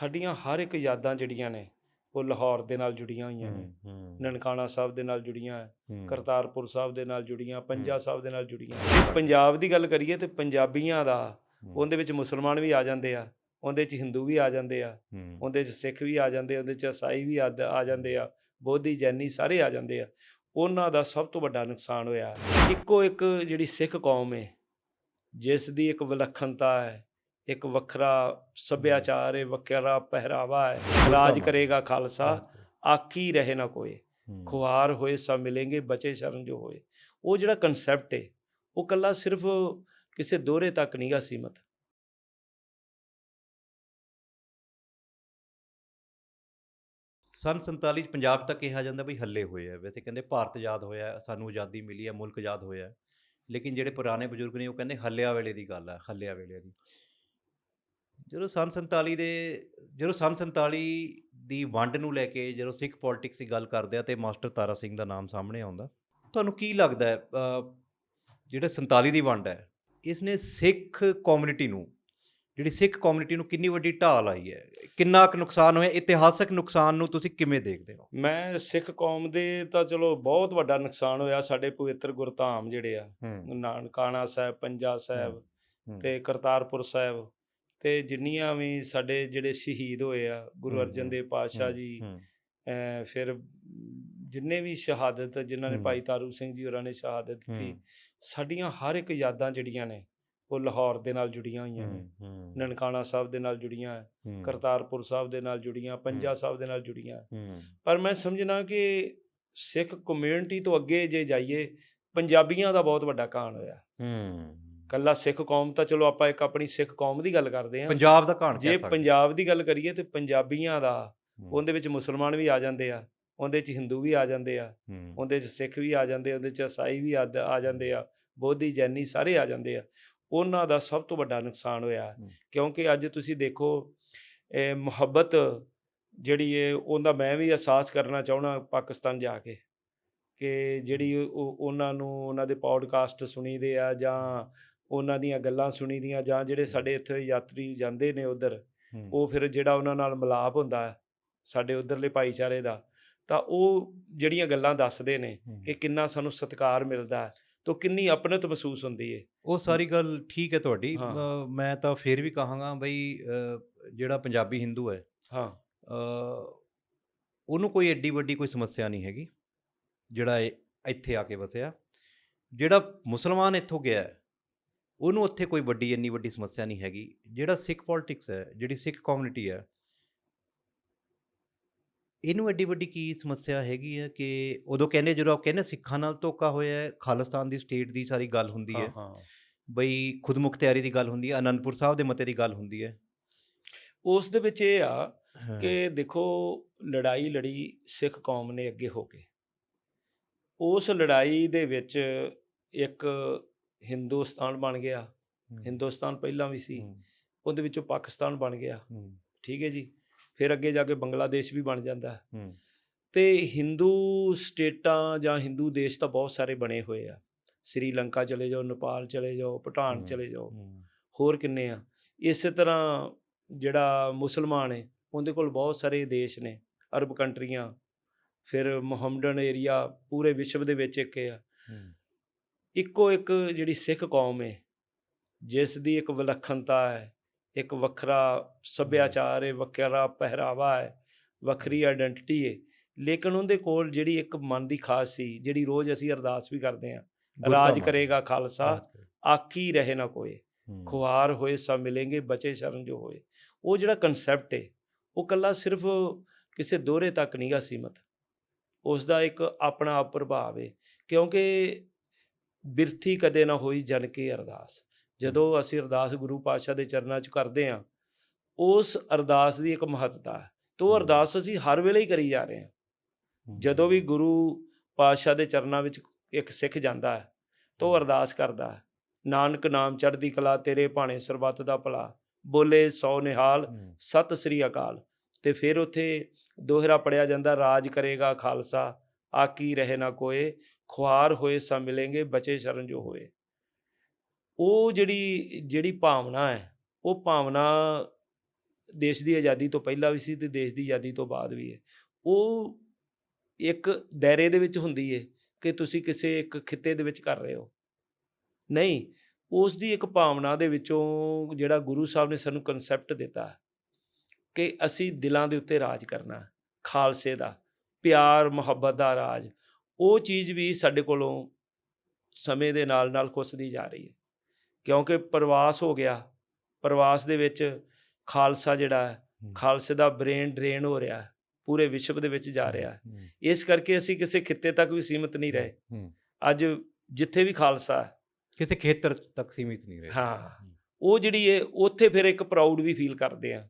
ਸਾਡੀਆਂ ਹਰ ਇੱਕ ਯਾਦਾਂ ਜਿਹੜੀਆਂ ਨੇ ਉਹ ਲਾਹੌਰ ਦੇ ਨਾਲ ਜੁੜੀਆਂ ਹੋਈਆਂ ਨੇ। ਨਨਕਾਣਾ ਸਾਹਿਬ ਦੇ ਨਾਲ ਜੁੜੀਆਂ ਕਰਤਾਰਪੁਰ ਸਾਹਿਬ ਦੇ ਨਾਲ ਜੁੜੀਆਂ ਪੰਜਾ ਸਾਹਿਬ ਦੇ ਨਾਲ ਜੁੜੀਆਂ। ਪੰਜਾਬ ਦੀ ਗੱਲ ਕਰੀਏ ਤੇ ਪੰਜਾਬੀਆਂ ਦਾ ਉਹਦੇ ਵਿੱਚ ਮੁਸਲਮਾਨ ਵੀ ਆ ਜਾਂਦੇ ਆ ਉਹਦੇ ਵਿੱਚ ਹਿੰਦੂ ਵੀ ਆ ਜਾਂਦੇ ਆ ਉਹਦੇ ਵਿੱਚ ਸਿੱਖ ਵੀ ਆ ਜਾਂਦੇ ਉਹਦੇ ਵਿੱਚ ਈਸਾਈ ਵੀ ਆ ਜਾਂਦੇ ਆ ਬੋਧੀ ਜੈਨੀ ਸਾਰੇ ਆ ਜਾਂਦੇ ਆ। ਉਹਨਾਂ ਦਾ ਸਭ ਤੋਂ ਵੱਡਾ ਨੁਕਸਾਨ ਹੋਇਆ ਇੱਕੋ ਇੱਕ ਜਿਹੜੀ ਸਿੱਖ ਕੌਮ ਹੈ ਜਿਸ ਦੀ ਇੱਕ ਵਿਲੱਖਣਤਾ ਹੈ ਇੱਕ ਵੱਖਰਾ ਸੱਭਿਆਚਾਰ ਹੈ ਵੱਖਰਾ ਪਹਿਰਾਵਾ ਹੈ। ਰਾਜ ਕਰੇਗਾ ਖਾਲਸਾ। ਆਕੀ ਰਹੇ ਨਾ ਕੋਏ ਖੁਆਰ ਹੋਏ ਸਭ ਮਿਲेंगे ਬਚੇ ਸ਼ਰਨ ਜੋ ਹੋਏ। ਉਹ ਜਿਹੜਾ ਕਨਸੈਪਟ ਹੈ ਉਹ ਕੱਲਾ ਸਿਰਫ ਕਿਸੇ ਦੋਹਰੇ ਤੱਕ ਨਹੀਂਗਾ ਸੀਮਤ। ਸੰਨ 47 ਚ ਪੰਜਾਬ ਤੱਕ ਕਿਹਾ ਜਾਂਦਾ ਵੀ ਹੱਲੇ ਹੋਏ ਆ। ਵੈਸੇ ਕਹਿੰਦੇ ਭਾਰਤ ਆਜ਼ਾਦ ਹੋਇਆ ਸਾਨੂੰ ਆਜ਼ਾਦੀ ਮਿਲੀ ਹੈ ਮੁਲਕ ਆਜ਼ਾਦ ਹੋਇਆ। ਲੇਕਿਨ ਜਿਹੜੇ ਪੁਰਾਣੇ ਬਜ਼ੁਰਗ ਨੇ ਉਹ ਕਹਿੰਦੇ ਹੱਲਿਆ ਵੇਲੇ ਦੀ ਗੱਲ ਹੈ ਹੱਲਿਆ ਵੇਲੇ ਦੀ। ਜਦੋਂ ਸੰਨ 47 ਦੇ ਜਦੋਂ ਸੰਨ 47 ਦੀ ਵੰਡ ਨੂੰ ਲੈ ਕੇ ਜਦੋਂ ਸਿੱਖ ਪੋਲਿਟਿਕਸ ਦੀ ਗੱਲ ਕਰਦੇ ਆ ਤੇ ਮਾਸਟਰ ਤਾਰਾ ਸਿੰਘ ਦਾ ਨਾਮ ਸਾਹਮਣੇ ਆਉਂਦਾ ਤੁਹਾਨੂੰ ਕੀ ਲੱਗਦਾ ਹੈ? ਜਿਹੜਾ 47 ਦੀ ਵੰਡ ਹੈ ਇਸ ਨੇ ਸਿੱਖ ਕਮਿਊਨਿਟੀ ਨੂੰ ਜਿਹੜੀ ਸਿੱਖ ਕਮਿਊਨਿਟੀ ਨੂੰ ਕਿੰਨੀ ਵੱਡੀ ਢਾਲ ਆਈ ਹੈ? ਕਿੰਨਾ ਕੁ ਨੁਕਸਾਨ ਹੋਇਆ? ਇਤਿਹਾਸਕ ਨੁਕਸਾਨ ਨੂੰ ਤੁਸੀਂ ਕਿਵੇਂ ਦੇਖਦੇ ਹੋ? ਮੈਂ ਸਿੱਖ ਕੌਮ ਦੇ ਤਾਂ ਚਲੋ ਬਹੁਤ ਵੱਡਾ ਨੁਕਸਾਨ ਹੋਇਆ ਸਾਡੇ ਪਵਿੱਤਰ ਗੁਰਧਾਮ ਜਿਹੜੇ ਆ ਨਾਨਕਾਣਾ ਸਾਹਿਬ ਪੰਜਾ ਸਾਹਿਬ ਤੇ ਕਰਤਾਰਪੁਰ ਸਾਹਿਬ। ਤੇ ਜਿੰਨੀਆਂ ਵੀ ਸਾਡੇ ਜਿਹੜੇ ਸ਼ਹੀਦ ਹੋਏ ਆ ਗੁਰੂ ਅਰਜਨ ਦੇਵ ਪਾਤਸ਼ਾਹ ਜੀ ਫਿਰ ਜਿੰਨੇ ਵੀ ਸ਼ਹਾਦਤ ਜਿਨ੍ਹਾਂ ਨੇ। ਭਾਈ ਤਾਰੂ ਸਿੰਘ ਜੀ ਹੋਰਾਂ ਨੇ ਸ਼ਹਾਦਤ ਦਿੱਤੀ ਸਾਡੀਆਂ ਹਰ ਇੱਕ ਯਾਦਾਂ ਜਿਹੜੀਆਂ ਨੇ ਉਹ ਲਾਹੌਰ ਦੇ ਨਾਲ ਜੁੜੀਆਂ ਹੋਈਆਂ ਨੇ। ਨਨਕਾਣਾ ਸਾਹਿਬ ਦੇ ਨਾਲ ਜੁੜੀਆਂ ਕਰਤਾਰਪੁਰ ਸਾਹਿਬ ਦੇ ਨਾਲ ਜੁੜੀਆਂ ਪੰਜਾ ਸਾਹਿਬ ਦੇ ਨਾਲ ਜੁੜੀਆਂ। ਪਰ ਮੈਂ ਸਮਝਣਾ ਕਿ ਸਿੱਖ ਕਮਿਊਨਿਟੀ ਤੋਂ ਅੱਗੇ ਜੇ ਜਾਈਏ ਪੰਜਾਬੀਆਂ ਦਾ ਬਹੁਤ ਵੱਡਾ ਕਾਣ ਹੋਇਆ। ਹੂੰ। ਕੱਲਾ ਸਿੱਖ ਕੌਮ ਤਾਂ ਚਲੋ ਆਪਾਂ ਇੱਕ ਆਪਣੀ ਸਿੱਖ ਕੌਮ ਦੀ ਗੱਲ ਕਰਦੇ ਹਾਂ। ਪੰਜਾਬ ਦਾ ਕਹਾਣ ਜੇ ਪੰਜਾਬ ਦੀ ਗੱਲ ਕਰੀਏ ਤੇ ਪੰਜਾਬੀਆਂ ਦਾ ਉਹਦੇ ਵਿੱਚ ਮੁਸਲਮਾਨ ਵੀ ਆ ਜਾਂਦੇ ਆ ਉਹਦੇ ਵਿੱਚ ਹਿੰਦੂ ਵੀ ਆ ਜਾਂਦੇ ਆ ਉਹਦੇ ਵਿੱਚ ਸਿੱਖ ਵੀ ਆ ਜਾਂਦੇ ਉਹਦੇ ਵਿੱਚ ਈਸਾਈ ਵੀ ਆ ਆ ਜਾਂਦੇ ਆ ਬੋਧੀ ਜੈਨੀ ਸਾਰੇ ਆ ਜਾਂਦੇ ਆ। ਉਹਨਾਂ ਦਾ ਸਭ ਤੋਂ ਵੱਡਾ ਨੁਕਸਾਨ ਹੋਇਆ। ਕਿਉਂਕਿ ਅੱਜ ਤੁਸੀਂ ਦੇਖੋ ਇਹ ਮੁਹੱਬਤ ਜਿਹੜੀ ਹੈ ਉਹਦਾ ਮੈਂ ਵੀ ਅਹਿਸਾਸ ਕਰਨਾ ਚਾਹਣਾ ਪਾਕਿਸਤਾਨ ਜਾ ਕੇ ਕਿ ਜਿਹੜੀ ਉਹ ਉਹਨਾਂ ਨੂੰ ਉਹਨਾਂ ਦੇ ਪੌਡਕਾਸਟ ਸੁਣੀਦੇ ਆ ਜਾਂ ਉਹਨਾਂ ਦੀਆਂ ਗੱਲਾਂ ਸੁਣੀਦੀਆਂ ਜਾਂ ਜਿਹੜੇ ਸਾਡੇ ਇੱਥੇ ਯਾਤਰੀ ਜਾਂਦੇ ਨੇ ਉਧਰ ਉਹ ਫਿਰ ਜਿਹੜਾ ਉਹਨਾਂ ਨਾਲ ਮਿਲਾਪ ਹੁੰਦਾ ਸਾਡੇ ਉਧਰਲੇ ਭਾਈਚਾਰੇ ਦਾ ਤਾਂ ਉਹ ਜਿਹੜੀਆਂ ਗੱਲਾਂ ਦੱਸਦੇ ਨੇ। ਕਿ ਕਿੰਨਾ ਸਾਨੂੰ ਸਤਿਕਾਰ ਮਿਲਦਾ ਹੈ ਤੋਂ ਕਿੰਨੀ ਆਪਣਤ ਮਹਿਸੂਸ ਹੁੰਦੀ ਹੈ ਉਹ ਸਾਰੀ ਗੱਲ ਠੀਕ ਹੈ ਤੁਹਾਡੀ ਮੈਂ ਤਾਂ ਫੇਰ ਵੀ ਕਹਾਂਗਾ ਬਈ ਜਿਹੜਾ ਪੰਜਾਬੀ ਹਿੰਦੂ ਹੈ ਹਾਂ। ਉਹਨੂੰ ਕੋਈ ਐਡੀ ਵੱਡੀ ਕੋਈ ਸਮੱਸਿਆ ਨਹੀਂ ਹੈਗੀ ਜਿਹੜਾ ਇੱਥੇ ਆ ਕੇ ਵਸਿਆ ਜਿਹੜਾ ਮੁਸਲਮਾਨ ਇੱਥੋਂ ਗਿਆ ਉਹਨੂੰ ਉੱਥੇ ਕੋਈ ਵੱਡੀ ਇੰਨੀ ਵੱਡੀ ਸਮੱਸਿਆ ਨਹੀਂ ਹੈਗੀ। ਜਿਹੜਾ ਸਿੱਖ ਪੋਲਿਟਿਕਸ ਹੈ ਜਿਹੜੀ ਸਿੱਖ ਕਮਿਊਨਿਟੀ ਹੈ ਇਹਨੂੰ ਐਡੀ ਵੱਡੀ ਕੀ ਸਮੱਸਿਆ ਹੈਗੀ ਹੈ ਕਿ ਉਦੋਂ ਕਹਿੰਦੇ ਜਦੋਂ ਆਪ ਕਹਿੰਦੇ ਸਿੱਖਾਂ ਨਾਲ ਧੋਖਾ ਹੋਇਆ ਹੈ ਖਾਲਿਸਤਾਨ ਦੀ ਸਟੇਟ ਦੀ ਸਾਰੀ ਗੱਲ ਹੁੰਦੀ ਹੈ ਹਾਂ। ਬਈ ਖੁਦਮੁਖਤਿਆਰੀ ਦੀ ਗੱਲ ਹੁੰਦੀ ਹੈ ਅਨੰਦਪੁਰ ਸਾਹਿਬ ਦੇ ਮਤੇ ਦੀ ਗੱਲ ਹੁੰਦੀ ਹੈ। ਉਸ ਦੇ ਵਿੱਚ ਇਹ ਆ ਕਿ ਦੇਖੋ ਲੜਾਈ ਲੜੀ ਸਿੱਖ ਕੌਮ ਨੇ ਅੱਗੇ ਹੋ ਕੇ। ਉਸ ਲੜਾਈ ਦੇ ਵਿੱਚ ਇੱਕ ਹਿੰਦੁਸਤਾਨ ਬਣ ਗਿਆ। ਹਿੰਦੁਸਤਾਨ ਪਹਿਲਾਂ ਵੀ ਸੀ। ਉਹਦੇ ਵਿੱਚੋਂ ਪਾਕਿਸਤਾਨ ਬਣ ਗਿਆ। ਠੀਕ ਹੈ ਜੀ। ਫਿਰ ਅੱਗੇ ਜਾ ਕੇ ਬੰਗਲਾਦੇਸ਼ ਵੀ ਬਣ ਜਾਂਦਾ। ਹੈ। ਤੇ ਹਿੰਦੂ ਸਟੇਟਾਂ ਜਾਂ ਹਿੰਦੂ ਦੇਸ਼ ਤਾਂ ਬਹੁਤ ਸਾਰੇ ਬਣੇ ਹੋਏ ਆ। ਸ੍ਰੀਲੰਕਾ ਚਲੇ ਜਾਓ ਨੇਪਾਲ ਚਲੇ ਜਾਓ ਭੂਟਾਨ ਚਲੇ ਜਾਓ। ਹੋਰ ਕਿੰਨੇ ਆ? ਇਸੇ ਤਰ੍ਹਾਂ ਜਿਹੜਾ ਮੁਸਲਮਾਨ ਹੈ ਉਹਦੇ ਕੋਲ ਬਹੁਤ ਸਾਰੇ ਦੇਸ਼ ਨੇ। ਅਰਬ ਕੰਟਰੀਆਂ ਫਿਰ ਮੁਹੰਮਡਨ ਏਰੀਆ ਪੂਰੇ ਵਿਸ਼ਵ ਦੇ ਵਿੱਚ ਇੱਕ ਹੂੰ, ਇੱਕੋ ਇੱਕ ਜਿਹੜੀ ਸਿੱਖ ਕੌਮ ਹੈ ਜਿਸ ਦੀ ਇੱਕ ਵਿਲੱਖਣਤਾ ਹੈ ਇੱਕ ਵੱਖਰਾ ਸੱਭਿਆਚਾਰ ਹੈ ਵੱਖਰਾ ਪਹਿਰਾਵਾ ਹੈ ਵੱਖਰੀ ਆਇਡੈਂਟੀਟੀ ਹੈ ਲੇਕਿਨ ਉਹਦੇ ਕੋਲ ਜਿਹੜੀ ਇੱਕ ਮਨ ਦੀ ਖਾਸ ਸੀ ਜਿਹੜੀ ਰੋਜ਼ ਅਸੀਂ ਅਰਦਾਸ ਵੀ ਕਰਦੇ ਹਾਂ ਰਾਜ। ਕਰੇਗਾ ਖਾਲਸਾ। ਆਕੀ ਰਹੇ ਨਾ ਕੋਏ ਖੁਆਰ ਹੋਏ ਸਭ ਮਿਲेंगे ਬਚੇ ਸ਼ਰਨ ਜੋ ਹੋਏ ਉਹ ਜਿਹੜਾ ਕਨਸੈਪਟ ਹੈ ਉਹ ਕੱਲਾ ਸਿਰਫ ਕਿਸੇ ਦੋਹਰੇ ਤੱਕ ਨਹੀਂਗਾ ਸੀਮਤ ਉਸ ਦਾ ਇੱਕ ਆਪਣਾ ਆਪ ਪ੍ਰਭਾਵ ਹੈ ਕਿਉਂਕਿ ਬਿਰਥੀ ਕਦੇ ਨਾ ਹੋਈ ਜਨ ਕੀ ਅਰਦਾਸ। ਜਦੋਂ ਅਸੀਂ ਅਰਦਾਸ ਗੁਰੂ ਪਾਤਸ਼ਾਹ ਦੇ ਚਰਨਾਂ 'ਚ ਕਰਦੇ ਹਾਂ ਉਸ ਅਰਦਾਸ ਦੀ ਇੱਕ ਮਹੱਤਤਾ ਹੈ ਤੇ। ਅਰਦਾਸ ਅਸੀਂ ਹਰ ਵੇਲੇ ਹੀ ਕਰੀ ਜਾ ਰਹੇ ਹਾਂ। ਜਦੋਂ ਵੀ ਗੁਰੂ ਪਾਤਸ਼ਾਹ ਦੇ ਚਰਨਾਂ ਵਿੱਚ ਇੱਕ ਸਿੱਖ ਜਾਂਦਾ ਹੈ ਤਾਂ ਅਰਦਾਸ ਕਰਦਾ ਹੈ ਨਾਨਕ ਨਾਮ ਚੜ੍ਹਦੀ ਕਲਾ ਤੇਰੇ ਭਾਣੇ ਸਰਬੱਤ ਦਾ ਭਲਾ ਬੋਲੇ ਸੋ ਨਿਹਾਲ ਸਤਿ ਸ੍ਰੀ ਅਕਾਲ। ਤੇ ਫਿਰ ਉੱਥੇ ਦੋਹਰਾ ਪੜਿਆ ਜਾਂਦਾ ਰਾਜ ਕਰੇਗਾ ਖਾਲਸਾ ਆਕੀ ਰਹੇ ਨਾ ਕੋਏ ਖੁਆਰ ਹੋਏ ਸਭ ਮਿਲेंगे ਬਚੇ ਸ਼ਰਨ ਜੋ ਹੋਏ। ਉਹ ਜਿਹੜੀ ਜਿਹੜੀ ਭਾਵਨਾ ਹੈ, ਉਹ ਭਾਵਨਾ ਦੇਸ਼ ਦੀ ਆਜ਼ਾਦੀ ਤੋਂ ਪਹਿਲਾਂ ਵੀ ਸੀ ਤੇ ਦੇਸ਼ ਦੀ ਆਜ਼ਾਦੀ ਤੋਂ ਬਾਅਦ ਵੀ ਹੈ। ਉਹ ਇੱਕ ਦਾਇਰੇ ਦੇ ਵਿੱਚ ਹੁੰਦੀ ਹੈ ਕਿ ਤੁਸੀਂ ਕਿਸੇ ਇੱਕ ਖਿੱਤੇ ਦੇ ਵਿੱਚ ਕਰ ਰਹੇ ਹੋ। ਨਹੀਂ, ਉਸ ਦੀ ਇੱਕ ਭਾਵਨਾ ਦੇ ਵਿੱਚੋਂ ਜਿਹੜਾ ਗੁਰੂ ਸਾਹਿਬ ਨੇ ਸਾਨੂੰ ਕਨਸੈਪਟ ਦਿੱਤਾ ਕਿ ਅਸੀਂ ਦਿਲਾਂ ਦੇ ਉੱਤੇ ਰਾਜ ਕਰਨਾ, ਖਾਲਸੇ ਦਾ, ਪਿਆਰ ਮੁਹੱਬਤ ਦਾ ਰਾਜ ਉਹ ਚੀਜ਼ ਵੀ ਸਾਡੇ ਕੋਲੋਂ ਸਮੇਂ ਦੇ ਨਾਲ ਨਾਲ ਖੁੱਸਦੀ ਜਾ ਰਹੀ ਹੈ। ਕਿਉਂਕਿ ਪ੍ਰਵਾਸ ਹੋ ਗਿਆ ਪ੍ਰਵਾਸ ਦੇ ਵਿੱਚ ਖਾਲਸਾ ਜਿਹੜਾ ਹੈ। ਖਾਲਸੇ ਦਾ ਬ੍ਰੇਨ ਡਰੇਨ ਹੋ ਰਿਹਾ ਹੈ, ਪੂਰੇ ਵਿਸ਼ਵ ਦੇ ਵਿੱਚ ਜਾ ਰਿਹਾ ਹੈ। ਇਸ ਕਰਕੇ ਅਸੀਂ ਕਿਸੇ ਖਿੱਤੇ ਤੱਕ ਵੀ ਸੀਮਿਤ ਨਹੀਂ ਰਹੇ। ਅੱਜ ਜਿੱਥੇ ਵੀ ਖਾਲਸਾ ਹੈ, ਕਿਸੇ ਖੇਤਰ ਤੱਕ ਸੀਮਿਤ ਨਹੀਂ ਰਹੇ। ਹਾਂ। ਉਹ ਜਿਹੜੀ ਹੈ ਉੱਥੇ ਫਿਰ ਇੱਕ ਪ੍ਰਾਊਡ ਵੀ ਫੀਲ ਕਰਦੇ ਆ